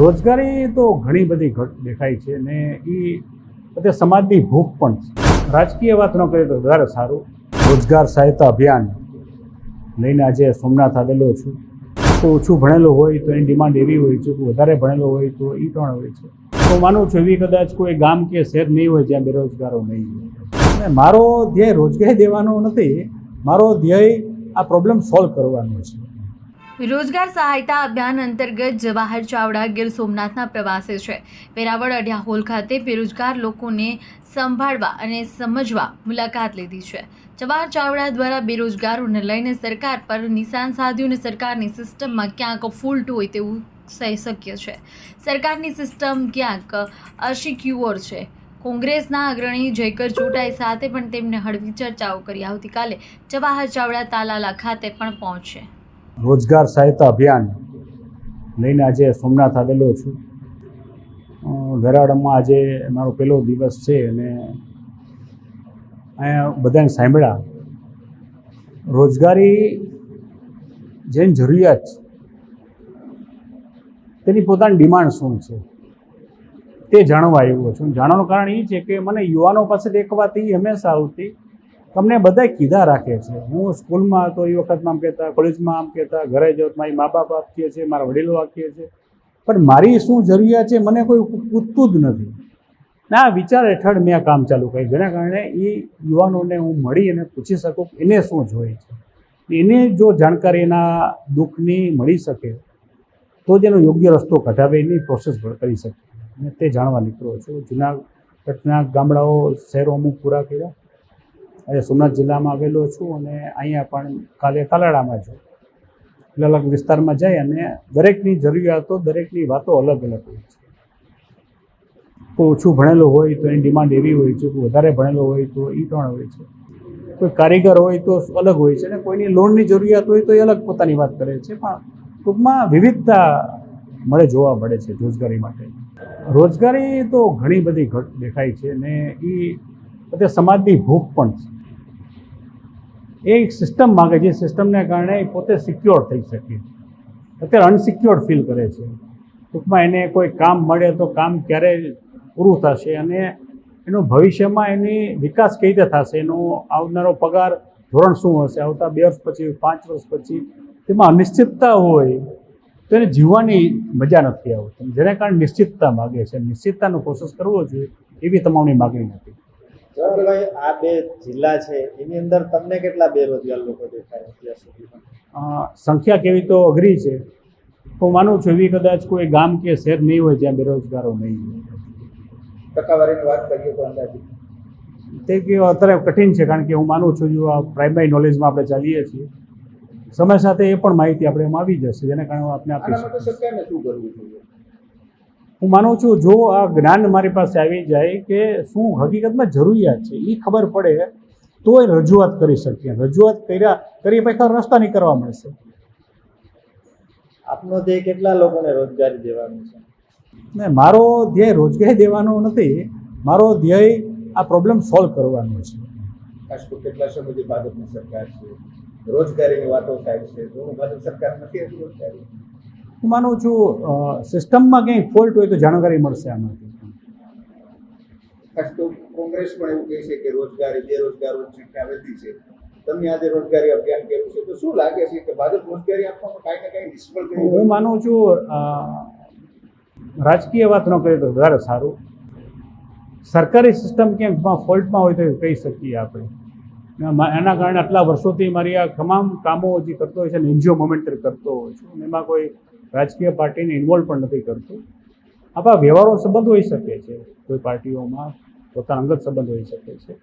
રોજગારી તો ઘણી બધી ઘટ દેખાય છે ને એ અત્યારે સમાજની ભૂખ પણ છે. રાજકીય વાત ન કરીએ તો વધારે સારું. રોજગાર સહાયતા અભિયાન લઈને આજે સોમનાથ આવેલો છું. તો ઓછું ભણેલો હોય તો એની ડિમાન્ડ એવી હોય છે કે વધારે ભણેલો હોય તો એ પણ હોય છે. તો માનું છું એવી કદાચ કોઈ ગામ કે શહેર નહીં હોય જ્યાં બેરોજગારો નહીં હોય. અને મારો ધ્યેય રોજગારી દેવાનો નથી, મારો ધ્યેય આ પ્રોબ્લેમ સોલ્વ કરવાનો છે. રોજગાર સહાયતા અભિયાન અંતર્ગત જવાહર ચાવડા ગીર સોમનાથના પ્રવાસે છે. વેરાવળ અઢિયાહોલ ખાતે બેરોજગાર લોકોને સંભાળવા અને સમજવા મુલાકાત લીધી છે. જવાહર ચાવડા દ્વારા બેરોજગારોને લઈને સરકાર પર નિશાન સાધ્યું અને સરકારની સિસ્ટમમાં ક્યાંક ફૂલ્ટ હોય તેવું શક્ય છે. સરકારની સિસ્ટમ ક્યાંક અશિક્યુઅર છે. કોંગ્રેસના અગ્રણી જયકર ચોટાઈ સાથે પણ તેમને હળવી ચર્ચાઓ કરી. આવતીકાલે જવાહર ચાવડા તાલાલા ખાતે પણ પહોંચશે. રોજગાર સહાયતા અભિયાન લઈને આજે સોમનાથ આવેલો છું. વેરાવળમાં આજે મારો પહેલો દિવસ છે અને અહીંયા બધાને સાંભળ્યા. રોજગારી જેની જરૂરિયાત છે, તેની પોતાની ડિમાન્ડ શું છે, તે જાણવા આવ્યો છું. જાણવાનું કારણ એ છે કે મને યુવાનો પાસેથી એક વાત એ હંમેશા આવતી તમને બધા કીધા રાખે છે. હું સ્કૂલમાં હતો, એ વખતમાં આમ કહેતા, કોલેજમાં આમ કહેતા, ઘરે જાઉં મારી મા બાપ આપીએ છીએ, મારા વડીલો આપીએ છીએ. પણ મારી શું જરૂરિયાત છે મને કોઈ પૂછતું જ નથી. ના વિચાર હેઠળ મેં આ કામ ચાલુ કર્યું. જેના કારણે એ યુવાનોને હું મળી અને પૂછી શકું એને શું જોઈએ છે. એને જો જાણકારી એના દુઃખની મળી શકે, તો જ એનો યોગ્ય રસ્તો કઢાવે, એની પ્રોસેસ કરી શકે. અને તે જાણવા નીકળ્યો છું. જૂના ઘટના ગામડાઓ, શહેરો અમુક પૂરા કર્યા. આજે સોમનાથ જિલ્લામાં આવેલો છું અને અહીંયા પણ કાલે તાલાળામાં છું. અલગ અલગ વિસ્તારમાં જાય અને દરેકની જરૂરિયાતો, દરેકની વાતો અલગ અલગ હોય છે. કોઈ ઓછું ભણેલો હોય તો એની ડિમાન્ડ એવી હોય છે, કોઈ વધારે ભણેલો હોય તો એ પણ હોય છે. કોઈ કારીગર હોય તો અલગ હોય છે અને કોઈની લોનની જરૂરિયાત હોય તો એ અલગ પોતાની વાત કરે છે. પણ ટૂંકમાં વિવિધતા મળે જોવા મળે છે રોજગારી માટે. રોજગારી તો ઘણી બધી ઘટ દેખાય છે ને એ અત્યારે સમાજની ભૂખ પણ છે. એ એક સિસ્ટમ માગે છે. સિસ્ટમને કારણે એ પોતે સિક્યોર થઈ શકે. અત્યારે અનસિક્યોર ફીલ કરે છે. ટૂંકમાં એને કોઈ કામ મળે તો કામ ક્યારે પૂરું થશે અને એનું ભવિષ્યમાં એની વિકાસ કઈ રીતે થશે, એનો આવનારો પગાર ધોરણ શું હશે, આવતા બે વર્ષ પછી, પાંચ વર્ષ પછી, તેમાં અનિશ્ચિતતા હોય, તો એને જીવવાની મજા નથી આવતી. જેને કારણે નિશ્ચિતતા માગે છે. નિશ્ચિતતાનો પ્રોસેસ કરવો જોઈએ, એવી તમામની માગણી નથી. જવાહરભાઈ આ બે જિલ્લા છે એની અંદર તમને કેટલા બેરોજગાર લોકો દેખાય અત્યાર સુધીમાં સંખ્યા કેવી તો અઘરી છે. હું માનું છું એવી કદાચ કોઈ ગામ કે શહેર નહીં હોય જ્યાં બેરોજગારો નહીં હોય. ટકાવારીની વાત કરીએ તો અંદાજે તે કે અત્યારે કઠિન છે કારણ કે હું માનું છું જો આ પ્રાઇમરી નોલેજમાં આપણે ચાલીએ છીએ. સમય સાથે એ પણ માહિતી આપણે એમાં આવી જશે જેને કારણે હું આપને આપી સરકારને શું કરવું જોઈએ? હું માનું છું જો આ જ્ઞાન મારી પાસે આવી જાય કે શું હકીકતમાં જરૂરિયાત છે એ ખબર પડે તો એ રજૂઆત કરી શકીએ. રજૂઆત કર્યા કરી પછી રસ્તા કરવા મળશે. આપનો ધ્યેય કેટલા લોકોને રોજગારી દેવાનું છે? ને મારો ધ્યેય રોજગારી દેવાનો નથી મારો ધ્યેય આ પ્રોબ્લેમ સોલ્વ કરવાનો છે. કેટલા સમયથી ભાજપની સરકાર છે. રોજગારીની વાતો થાય છે. તો ભાજપ સરકાર નથી રોજગારી. હું માનું છું સિસ્ટમમાં કંઈ ફોલ્ટ હોય તો જાણકારી મળશે આમાંથી કોંગ્રેસ પણ એવું કહે છે કે રોજગારી બેરોજગાર સંખ્યા વધી છે. તમે આજે રોજગારી અભિયાન કર્યું છે તો શું લાગે છે કે ભાજપ રોજગારી આપવામાં કાંઈ ને કાંઈ નિષ્ફળ હું માનું છું રાજકીય વાત ન કરીએ તો વધારે સારું. સરકારી સિસ્ટમ ક્યાંકમાં ફોલ્ટમાં હોય તો કહી શકીએ આપણે. એના કારણે આટલા વર્ષોથી મારી આ તમામ કામો જે કરતો હોય છે ને એનજીઓ મોમેન્ટરી કરતો હોઉં છું એમાં કોઈ રાજકીય પાર્ટીને ઇન્વોલ્વ પણ નથી કરતું. આપણા વ્યવહારો સંબંધ હોઈ શકે છે. કોઈ પાર્ટીઓમાં પોતાના અંગત સંબંધ હોઈ શકે છે.